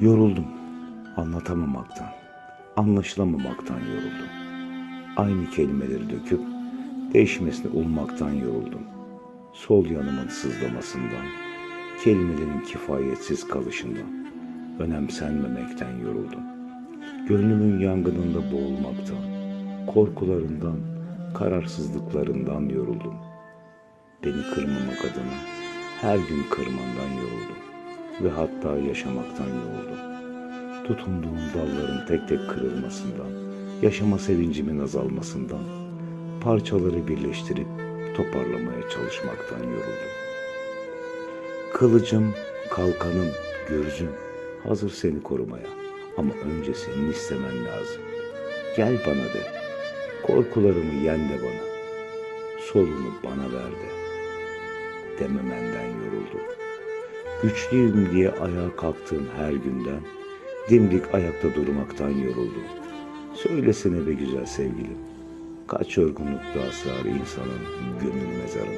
Yoruldum. Anlatamamaktan, anlaşılamamaktan yoruldum. Aynı kelimeleri döküp değişmesini ummaktan yoruldum. Sol yanımın sızlamasından, kelimelerin kifayetsiz kalışından, önemsenmemekten yoruldum. Gönlümün yangınında boğulmaktan, korkularından, kararsızlıklarından yoruldum. Beni kırmamak adına her gün kırmandan yoruldum ve hatta yaşamaktan yoruldum. Tutunduğum dalların tek tek kırılmasından, yaşama sevincimin azalmasından, parçaları birleştirip toparlamaya çalışmaktan yoruldum. Kılıcım, kalkanım, gürzüm hazır seni korumaya ama önce senin istemen lazım. Gel bana de, korkularımı yen de bana, solunu bana ver de dememenden yoruldum. Güçlüyüm diye ayağa kalktığım her günden, dimdik ayakta durmaktan yoruldum. Söylesene be güzel sevgilim, kaç yorgunluk daha sığar insanın gönül mezarına.